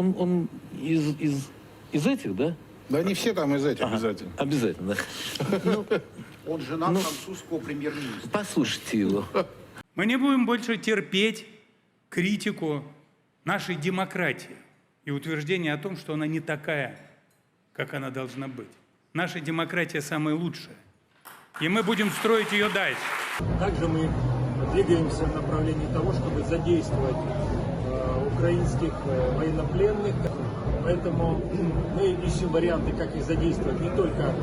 он, он из, из, из этих, да? Да они все там из этих Ага. обязательно. Обязательно, да. Ну, Он жена Ну. французского премьер-министра. послушайте его. Мы не будем больше терпеть критику нашей демократии и утверждение о том, что она не такая, как она должна быть. Наша демократия самая лучшая. И мы будем строить ее дальше. Также мы двигаемся в направлении того, чтобы задействовать украинских э, военнопленных. Поэтому мы ищем варианты, как их задействовать не только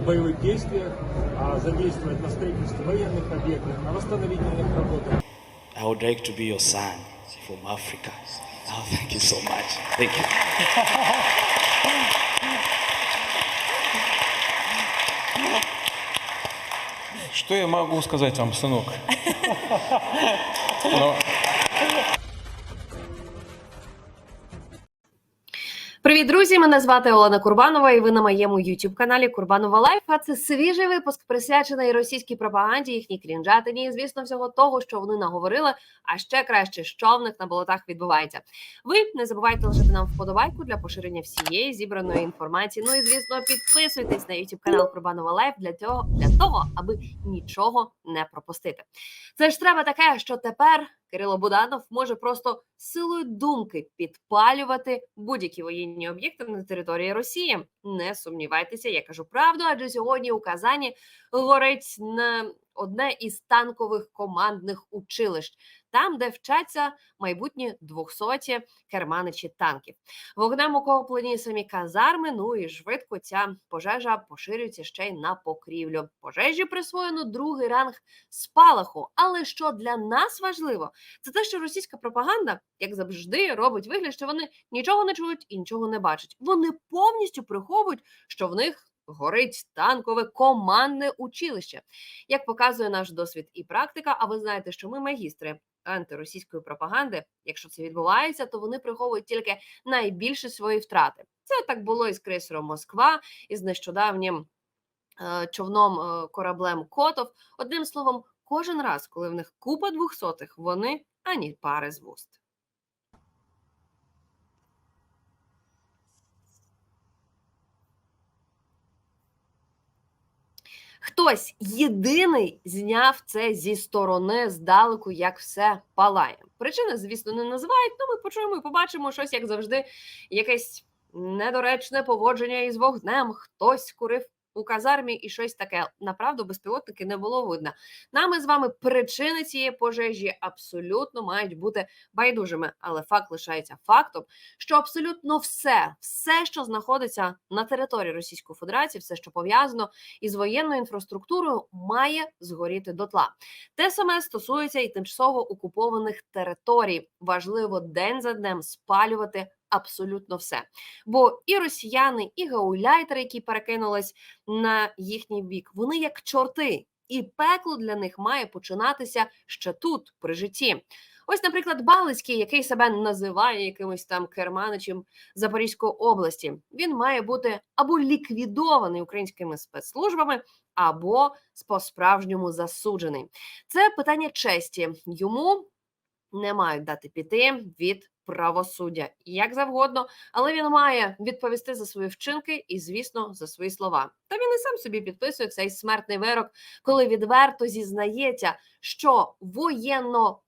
в боевых действиях, а задействовать на строительстве военных объектов, на восстановительных работах. I would like to be your son from Africa. Oh, thank you so much. Thank you. Что я могу сказать вам, сынок? Но Мене звати Олена Курбанова, і ви на моєму youtube каналі Курбанова Лайф. А це свіжий випуск присвячений російській пропаганді, їхній крінжатині, звісно, всього того, що вони наговорили. А ще краще, що в них на болотах відбувається. Ви не забувайте лишити нам вподобайку для поширення всієї зібраної інформації. Ну і звісно, підписуйтесь на youtube канал Курбанова Лайф для цього, для того, аби нічого не пропустити. Це ж треба таке, що тепер Кирило Буданов може просто силою думки підпалювати будь-які воєнні об'єкти на території Росії. Не сумнівайтеся, я кажу правду, адже сьогодні у Казані горить на одне із танкових командних училищ, там, де вчаться майбутні 200 керманичі танків. Вогнем охоплені самі казарми. Ну і швидко ця пожежа поширюється ще й на покрівлю. Пожежі присвоєно другий ранг спалаху. Але що для нас важливо, це те, що російська пропаганда, як завжди, робить вигляд, що вони нічого не чують і нічого не бачать. Вони повністю приховують, що в них. Горить танкове командне училище, як показує наш досвід і практика. А ви знаєте, що ми магістри антиросійської пропаганди. Якщо це відбувається, то вони приховують тільки найбільше свої втрати. Це так було із крейсером Москва, із нещодавнім е, човном е, кораблем Котов. Одним словом, кожен раз, коли в них купа двохсотих, вони ані пари з вуст. Хтось єдиний зняв це зі сторони здалеку, як все палає. Причини, звісно, не називають. але ми почуємо і побачимо щось, як завжди, якесь недоречне поводження із вогнем. Хтось курив у казармі і щось таке. Направду, безпілотники не було видно. Нами з вами причини цієї пожежі абсолютно мають бути байдужими, але факт лишається фактом, що абсолютно все, все, що знаходиться на території Російської Федерації, все, що пов'язано із воєнною інфраструктурою, має згоріти дотла. Те саме стосується і тимчасово окупованих територій. Важливо день за днем спалювати. Абсолютно все, бо і росіяни, і гауляйтери, які перекинулись на їхній бік, вони як чорти, і пекло для них має починатися ще тут, при житті. Ось, наприклад, Балицький, який себе називає якимось там керманичем Запорізької області, він має бути або ліквідований українськими спецслужбами, або по-справжньому засуджений. Це питання честі. Йому не мають дати піти від правосуддя як завгодно, але він має відповісти за свої вчинки і, звісно, за свої слова. Та він і сам собі підписує цей смертний вирок, коли відверто зізнається, що воєнно.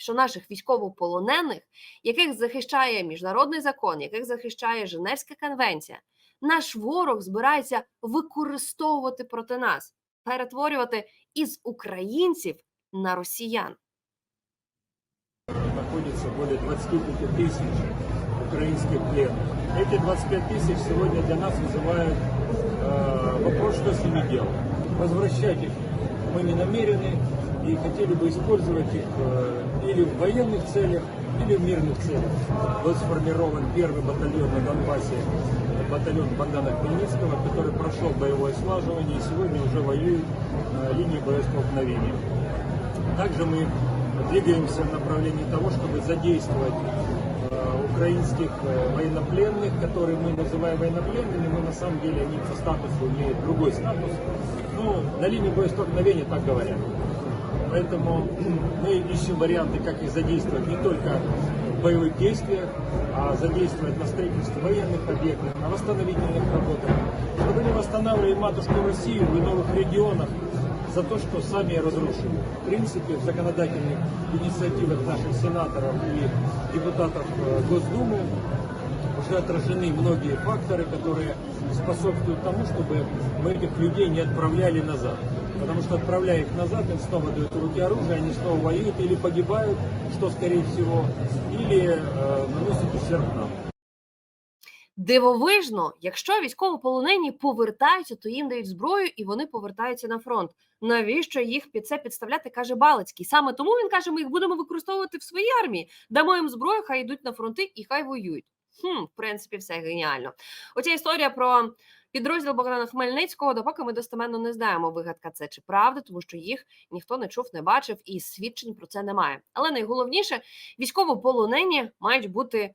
Що наших військовополонених, яких захищає міжнародний закон, яких захищає Женевська конвенція, наш ворог збирається використовувати проти нас, перетворювати із українців на росіян. Находится более 25 тысяч украинских пленных. Эти 25 тысяч сегодня для нас вызывают э, вопрос, что с ними делать. Возвращать их мы не намерены и хотели бы использовать их э, или в военных целях, или в мирных целях. Вот сформирован первый батальон на Донбассе, батальон Богдана Хмельницкого, который прошел боевое слаживание и сегодня уже воюет на линии боестолкновения. Также мы двигаемся в направлении того, чтобы задействовать э, украинских э, военнопленных, которые мы называем военнопленными, но на самом деле они по статусу имеют другой статус. Ну, на линии боестолкновения так говорят. Поэтому мы ищем варианты, как их задействовать не только в боевых действиях, а задействовать на строительстве военных объектов, на восстановительных работах, чтобы не восстанавливали матушку Россию в новых регионах за то, что сами разрушили. В принципе, в законодательных инициативах наших сенаторов и депутатов э, Госдумы уже отражены многие факторы, которые способствуют тому, чтобы мы этих людей не отправляли назад. Потому что отправляя их назад, им снова дают руки оружие, они снова воюют или погибают, что скорее всего, или э, наносят ущерб нам. Дивовижно, якщо військовополонені повертаються, то їм дають зброю і вони повертаються на фронт. Навіщо їх під це підставляти? каже Балицький. Саме тому він каже: ми їх будемо використовувати в своїй армії, дамо їм зброю, хай йдуть на фронти і хай воюють. Хм, в принципі, все геніально. Оця історія про підрозділ Богдана Хмельницького, допоки ми достеменно не знаємо, вигадка це чи правда, тому що їх ніхто не чув, не бачив, і свідчень про це немає. Але найголовніше, військовополонені мають бути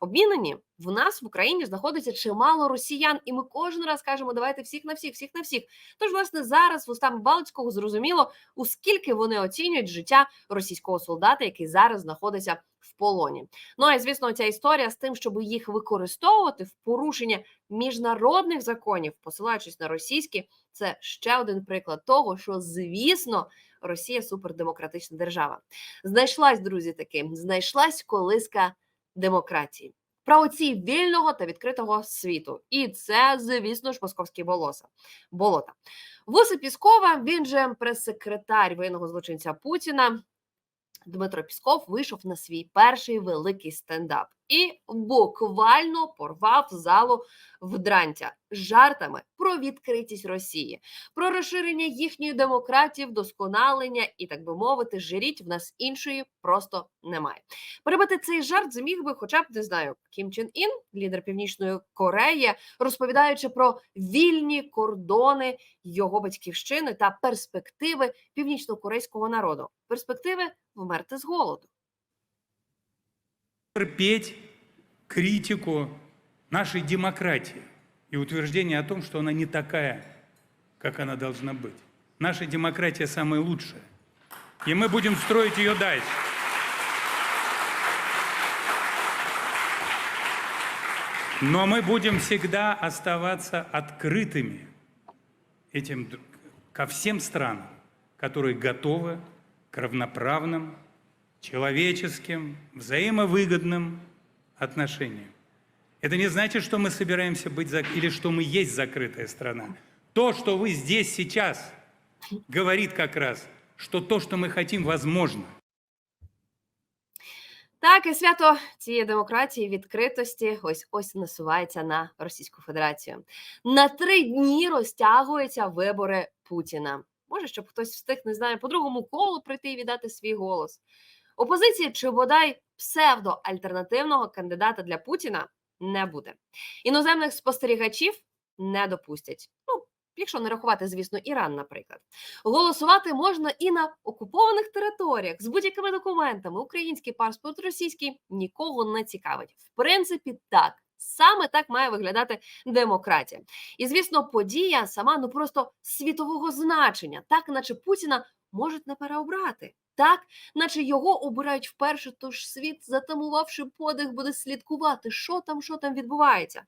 обмінені. В нас в Україні знаходиться чимало росіян, і ми кожен раз кажемо, давайте всіх на всіх, всіх на всіх. Тож, власне, зараз вустами Балицького зрозуміло, у скільки вони оцінюють життя російського солдата, який зараз знаходиться в полоні. Ну а звісно, ця історія з тим, щоб їх використовувати в порушення міжнародних законів, посилаючись на російські, це ще один приклад того, що звісно. Росія супердемократична держава. Знайшлась, друзі, таки, знайшлась колиска демократії, правоці вільного та відкритого світу. І це, звісно ж, московські болоса. болота. Вуса Піскова, він же прес-секретар воєнного злочинця Путіна. Дмитро Пісков вийшов на свій перший великий стендап і буквально порвав залу вдрантя жартами про відкритість Росії, про розширення їхньої демократії, вдосконалення і, так би мовити, жиріть в нас іншої просто немає. Перебити цей жарт зміг би, хоча б не знаю, Кім Чен Ін, лідер Північної Кореї, розповідаючи про вільні кордони його батьківщини та перспективи північно-корейського народу, перспективи вмерти з голоду. терпеть критику нашей демократии и утверждение о том, что она не такая, как она должна быть. Наша демократия самая лучшая. И мы будем строить ее дальше. Но мы будем всегда оставаться открытыми этим, ко всем странам, которые готовы к равноправным, человеческим, взаимовыгодным отношениям. Это не значит, что мы собираемся быть зак- или что мы есть закрытая страна. То, что вы здесь сейчас, говорит как раз, что то, что мы хотим, возможно. Так, і свято цієї демократії, відкритості, ось ось насувається на Російську Федерацію. На три дні розтягуються вибори Путіна. Може, щоб хтось встиг, не знаю, по другому колу прийти і віддати свій голос. Опозиції чи бодай псевдоальтернативного кандидата для Путіна не буде. Іноземних спостерігачів не допустять. Ну, якщо не рахувати, звісно, Іран, наприклад. Голосувати можна і на окупованих територіях з будь-якими документами. Український паспорт, російський нікого не цікавить. В принципі, так. Саме так має виглядати демократія. І звісно, подія сама ну просто світового значення, так наче Путіна можуть не переобрати Так, наче його обирають вперше, тож світ, затамувавши подих, буде слідкувати, що там, що там відбувається.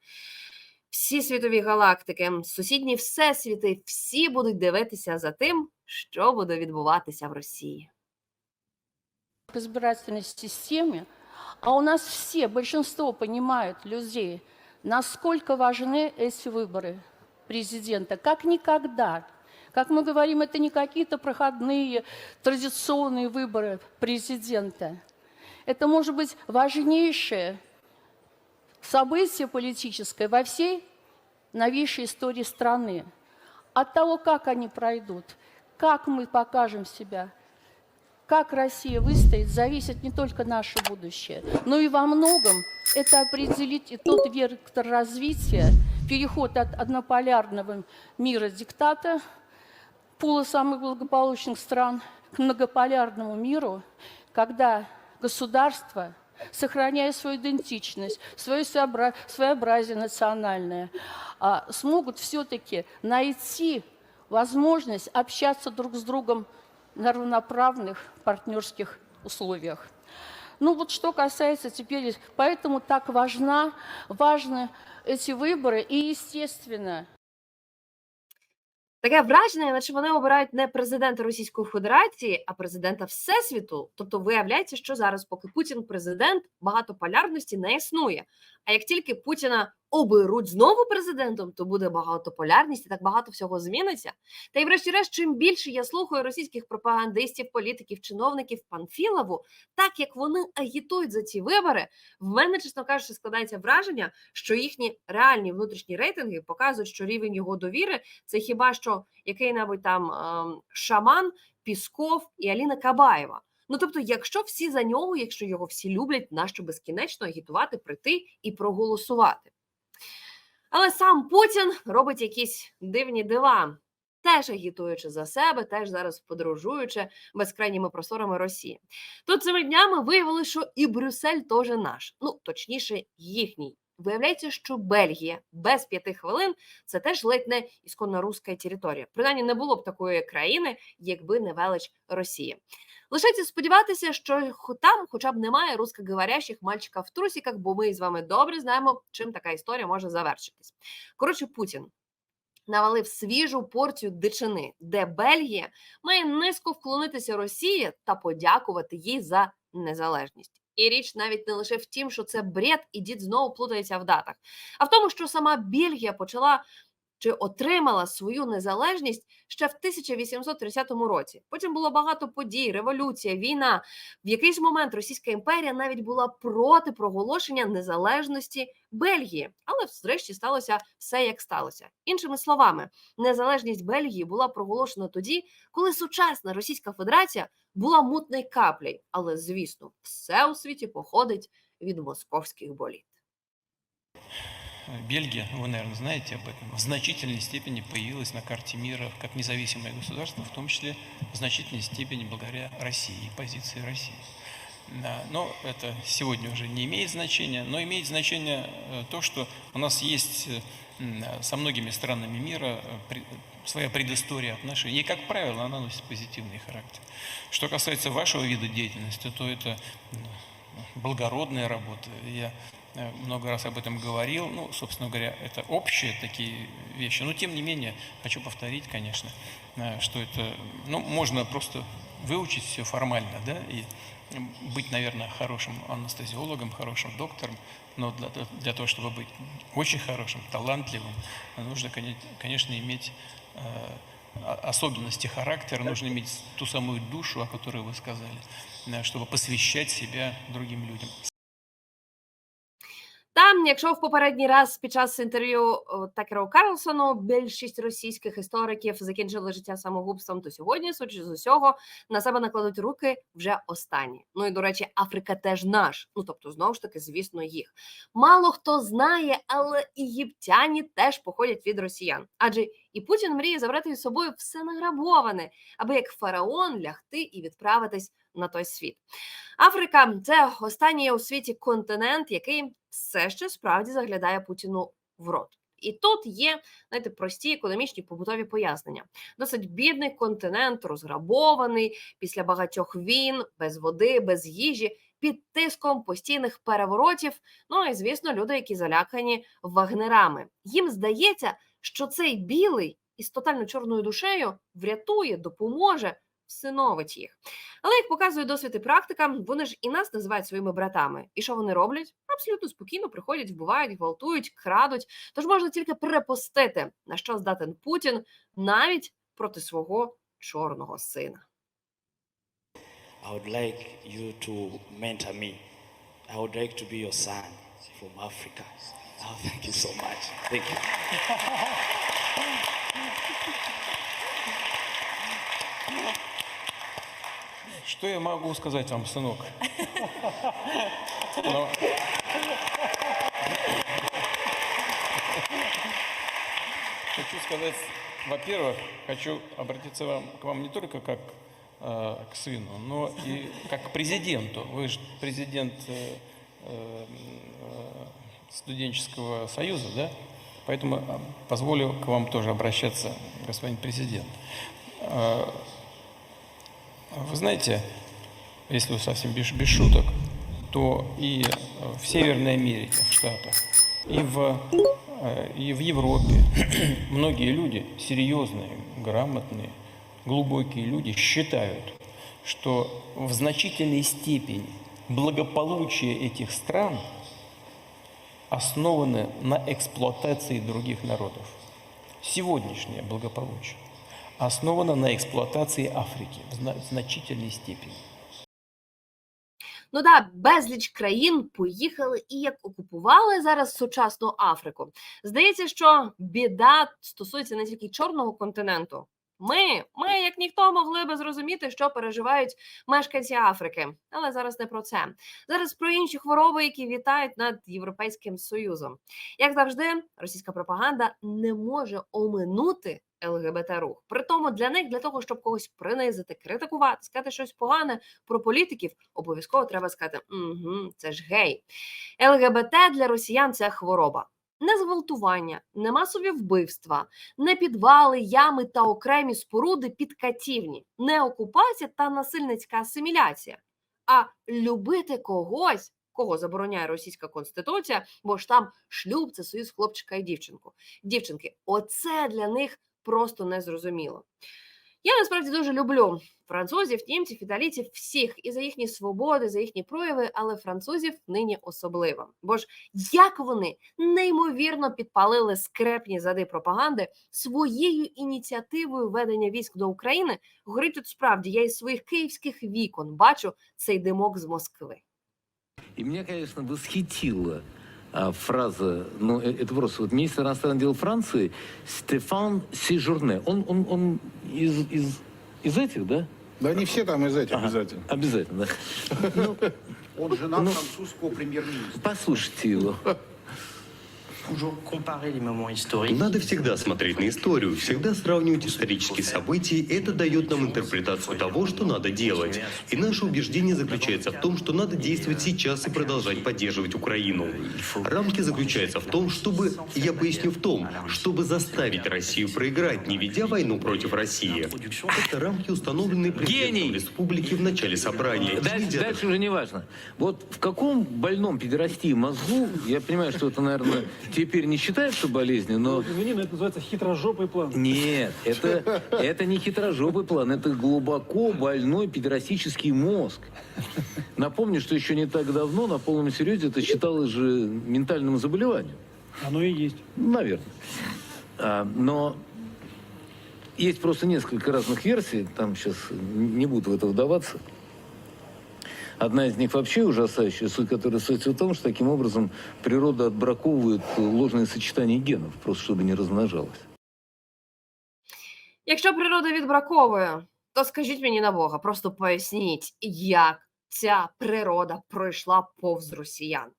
Всі світові галактики, сусідні всесвіти, всі будуть дивитися за тим, що буде відбуватися в Росії. к избирательной системе, а у нас все, большинство понимают людей, насколько важны эти выборы президента, как никогда. Как мы говорим, это не какие-то проходные традиционные выборы президента. Это может быть важнейшее событие политическое во всей новейшей истории страны. От того, как они пройдут, как мы покажем себя, как Россия выстоит, зависит не только наше будущее, но и во многом это определит и тот вектор развития, переход от однополярного мира диктата, пула самых благополучных стран к многополярному миру, когда государство, сохраняя свою идентичность, свое своеобра- своеобразие национальное, а, смогут все-таки найти возможность общаться друг с другом на равноправных партнерских условиях. Ну вот что касается теперь, поэтому так важна, важны эти выборы. И, естественно, Таке враження, наче вони обирають не президента Російської Федерації, а президента Всесвіту. Тобто виявляється, що зараз, поки Путін президент, багато полярності не існує. А як тільки Путіна оберуть знову президентом, то буде багатополярність і так багато всього зміниться. Та й, врешті-решт, чим більше я слухаю російських пропагандистів, політиків, чиновників Панфілову, так як вони агітують за ці вибори, в мене, чесно кажучи, складається враження, що їхні реальні внутрішні рейтинги показують, що рівень його довіри це хіба що який-небудь там ем, шаман, Пісков і Аліна Кабаєва. Ну тобто, якщо всі за нього, якщо його всі люблять, нащо безкінечно агітувати, прийти і проголосувати. Але сам Путін робить якісь дивні дива, теж агітуючи за себе, теж зараз подорожуючи безкрайніми просторами Росії. Тут цими днями виявили, що і Брюссель теж наш, ну точніше, їхній. Виявляється, що Бельгія без п'яти хвилин це теж ледь не ісконно руська територія. Принаймні не було б такої країни, якби не велич Росії. Лишається сподіватися, що там хоча б немає русскоговорящих мальчиків в трусиках, бо ми з вами добре знаємо, чим така історія може завершитись. Коротше, Путін навалив свіжу порцію дичини, де Бельгія має низько вклонитися Росії та подякувати їй за незалежність. І річ навіть не лише в тім, що це бред, і дід знову плутається в датах, а в тому, що сама Бельгія почала чи отримала свою незалежність ще в 1830 році. Потім було багато подій, революція, війна. В якийсь момент Російська імперія навіть була проти проголошення незалежності Бельгії, але зрешті сталося все як сталося. Іншими словами, незалежність Бельгії була проголошена тоді, коли сучасна Російська Федерація була мутною каплею. Але звісно, все у світі походить від московських боліт. Бельгия, вы, наверное, знаете об этом, в значительной степени появилась на карте мира как независимое государство, в том числе в значительной степени благодаря России и позиции России. Да, но это сегодня уже не имеет значения, но имеет значение э, то, что у нас есть э, э, со многими странами мира своя предыстория отношений. И, как правило, она носит позитивный характер. Что касается вашего вида деятельности, то это благородная работа. Я много раз об этом говорил. Ну, собственно говоря, это общие такие вещи. Но, тем не менее, хочу повторить, конечно, э, что это, ну, можно просто выучить все формально, да, и быть, наверное, хорошим анестезиологом, хорошим доктором, но для, для того, чтобы быть очень хорошим, талантливым, нужно, коне- конечно, иметь э, особенности характера, нужно иметь ту самую душу, о которой вы сказали, э, чтобы посвящать себя другим людям. Там, якщо в попередній раз під час інтерв'ю Такеру Карлсону більшість російських істориків закінчили життя самогубством, то сьогодні, судячи з усього, на себе накладуть руки вже останні. Ну і до речі, Африка теж наш. Ну тобто, знову ж таки, звісно, їх. Мало хто знає, але єгиптяні теж походять від росіян. Адже і Путін мріє забрати із собою все награбоване, аби як фараон лягти і відправитись на той світ. Африка це останній у світі континент, який все ще справді заглядає Путіну в рот. І тут є знаєте, прості економічні побутові пояснення. Досить бідний континент, розграбований після багатьох війн, без води, без їжі, під тиском постійних переворотів. Ну і звісно, люди, які залякані вагнерами. Їм здається, що цей білий із тотально чорною душею врятує, допоможе, всиновить їх. Але як показує досвід і практика, вони ж і нас називають своїми братами. І що вони роблять? Абсолютно спокійно приходять, вбивають, гвалтують, крадуть. Тож можна тільки припустити, на що здатен Путін навіть проти свого чорного сина. I would like you to mentor me. I would like to be your son from Africa. Oh, thank you so much. Thank you. Что я могу сказать вам, сынок? Ну, Хочу сказать, во-первых, хочу обратиться вам, к вам не только как э, к сыну, но и как к президенту. Вы же президент э, э, э, студенческого союза, да? Поэтому э, позволю к вам тоже обращаться, господин президент. Вы знаете, если совсем без, без шуток, то и в Северной Америке, в Штатах, и в, э, и в Европе многие люди, серьезные, грамотные, глубокие люди, считают, что в значительной степени благополучие этих стран основано на эксплуатации других народов. Сегодняшнее благополучие основано на эксплуатации Африки в зна- значительной степени. Ну да, безліч країн поїхали і як окупували зараз сучасну Африку. Здається, що біда стосується не тільки чорного континенту. Ми, ми, як ніхто, могли би зрозуміти, що переживають мешканці Африки. Але зараз не про це. Зараз про інші хвороби, які вітають над Європейським Союзом. Як завжди, російська пропаганда не може оминути ЛГБТ рух. Притому для них, для того, щоб когось принизити, критикувати, сказати щось погане про політиків, обов'язково треба сказати: угу, це ж гей. ЛГБТ для росіян це хвороба. Не зґвалтування, не масові вбивства, не підвали, ями та окремі споруди підкатівні, не окупація та насильницька асиміляція, а любити когось, кого забороняє російська конституція, бо ж там шлюб це союз хлопчика і дівчинку. Дівчинки, оце для них просто незрозуміло. Я насправді дуже люблю французів, німців, італійців, всіх і за їхні свободи, за їхні прояви, але французів нині особливо. Бо ж як вони неймовірно підпалили скрепні зади пропаганди своєю ініціативою ведення військ до України, горить тут справді я із своїх київських вікон бачу цей димок з Москви. И меня, конечно, восхитила а, фраза, ну, э, это просто вот министр иностранных дел Франции Стефан Сижурне. Он, он, он из, из, из этих, да? Да не все там из этих Ага. обязательно. Обязательно, да. Ну, Он жена Ну. французского премьер-министра. послушайте его. Надо всегда смотреть на историю, всегда сравнивать исторические события. Это дает нам интерпретацию того, что надо делать. И наше убеждение заключается в том, что надо действовать сейчас и продолжать поддерживать Украину. Рамки заключаются в том, чтобы, я поясню в том, чтобы заставить Россию проиграть, не ведя войну против России. Это рамки, установленные президентом Гений! республики в начале собрания. Дальше, дальше уже не важно. Вот в каком больном педерастии мозгу, я понимаю, что это, наверное, теперь не считается болезнью, но... Извини, но это называется хитрожопый план. Нет, это, это не хитрожопый план, это глубоко больной педерастический мозг. Напомню, что еще не так давно на полном серьезе это считалось же ментальным заболеванием. Оно и есть. Наверное. А, но есть просто несколько разных версий, там сейчас не буду в это вдаваться. Одна из них вообще ужасающая, суть которой состоит в том, что таким образом природа отбраковывает ложные сочетания генов, просто чтобы не размножалось. Якщо природа відбраковує, то скажіть мені на Бога, просто поясніть, як ця природа пройшла повз росіян.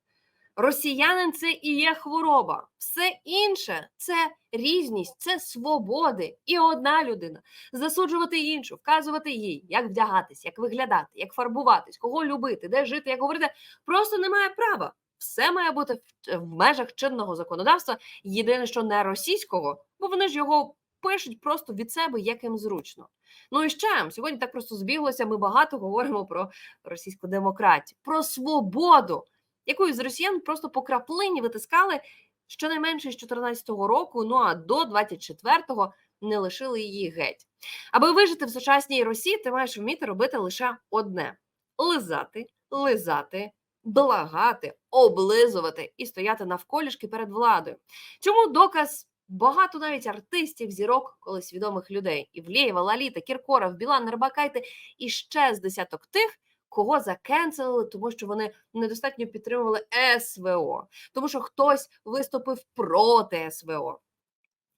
Росіянин це і є хвороба. Все інше це різність, це свободи. І одна людина засуджувати іншу, вказувати їй, як вдягатись, як виглядати, як фарбуватись, кого любити, де жити, як говорити, просто немає права. Все має бути в, межах чинного законодавства. Єдине, що не російського, бо вони ж його пишуть просто від себе, як їм зручно. Ну і ще сьогодні так просто збіглося. Ми багато говоримо про російську демократію, про свободу, яку з росіян просто по краплині витискали щонайменше з 14-го року, ну а до 24-го не лишили її геть. Аби вижити в сучасній Росії, ти маєш вміти робити лише одне: лизати, лизати, благати, облизувати і стояти навколішки перед владою. Чому доказ? Багато навіть артистів, зірок, колись відомих людей: Івлєєва, Лаліта, Кіркоров, Білан, Рибакайте і ще з десяток тих, кого закенселили, тому що вони недостатньо підтримували СВО, тому що хтось виступив проти СВО.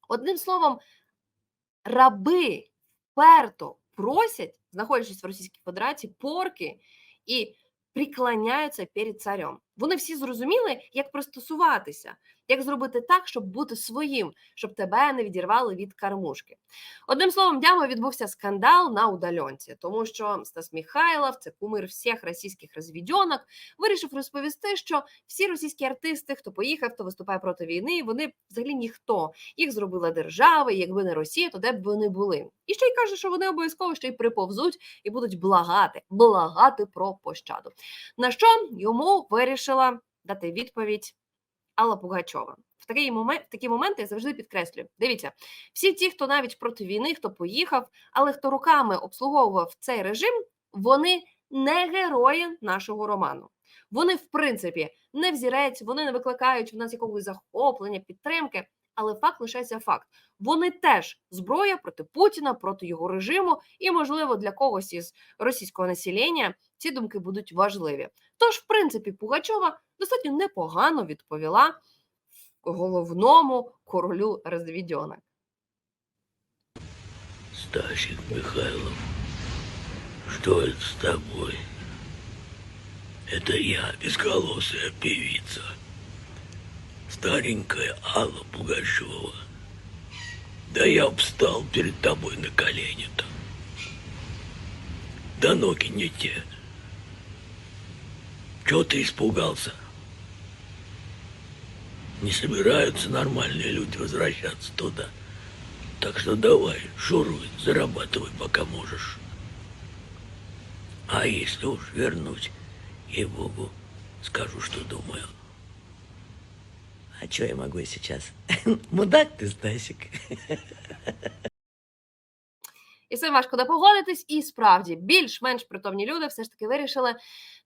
Одним словом, раби вперто просять, знаходячись в Російській Федерації, порки і приклоняються перед царем. Вони всі зрозуміли, як пристосуватися, як зробити так, щоб бути своїм, щоб тебе не відірвали від кармушки. Одним словом, днями відбувся скандал на удальонці, тому що Стас Михайлов, це кумир всіх російських розвідьонок, вирішив розповісти, що всі російські артисти, хто поїхав, хто виступає проти війни, вони взагалі ніхто. Їх зробила держава, і якби не Росія, то де б вони були. І ще й каже, що вони обов'язково ще й приповзуть і будуть благати, благати про пощаду. На що йому вирішила дати відповідь Алла Пугачова. В такий момент, в такі моменти я завжди підкреслюю. Дивіться, всі ті, хто навіть проти війни, хто поїхав, але хто руками обслуговував цей режим, вони не герої нашого роману. Вони, в принципі, не взірець, вони не викликають в нас якогось захоплення, підтримки. Але факт лишається факт. Вони теж зброя проти Путіна, проти його режиму, і, можливо, для когось із російського населення ці думки будуть важливі. Тож, в принципі, Пугачова достатньо непогано відповіла головному королю розвідьонок. Стасик Михайлов, что это с тобой? Я, безголосая певица. Старенькая Алла Пугачева. Да я встал перед тобой на колени-то. Да ноги не те. Чего ты испугался? Не собираются нормальные люди возвращаться туда. Так что давай, шуруй, зарабатывай, пока можешь. А если уж вернусь, ей-богу, скажу, что думаю. А что я могу сейчас? Мудак ты, Стасик. І це важко не погодитись, і справді більш-менш притомні люди все ж таки вирішили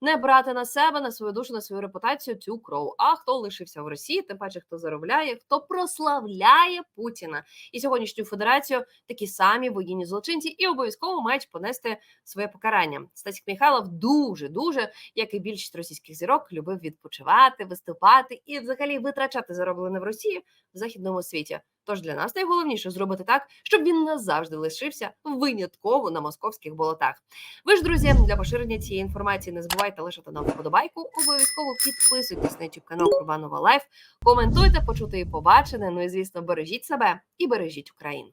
не брати на себе, на свою душу, на свою репутацію цю кров. А хто лишився в Росії, тим паче хто заробляє, хто прославляє Путіна і сьогоднішню федерацію, такі самі воєнні злочинці, і обов'язково мають понести своє покарання. Стасік Михайлов дуже дуже, як і більшість російських зірок, любив відпочивати, виступати і взагалі витрачати зароблене в Росії в західному світі. Тож для нас найголовніше зробити так, щоб він назавжди лишився винятково на московських болотах. Ви ж, друзі, для поширення цієї інформації не забувайте лишати нам вподобайку. Обов'язково підписуйтесь на YouTube канал Курбанова Лайф, коментуйте, почути і побачене. Ну і звісно, бережіть себе і бережіть Україну.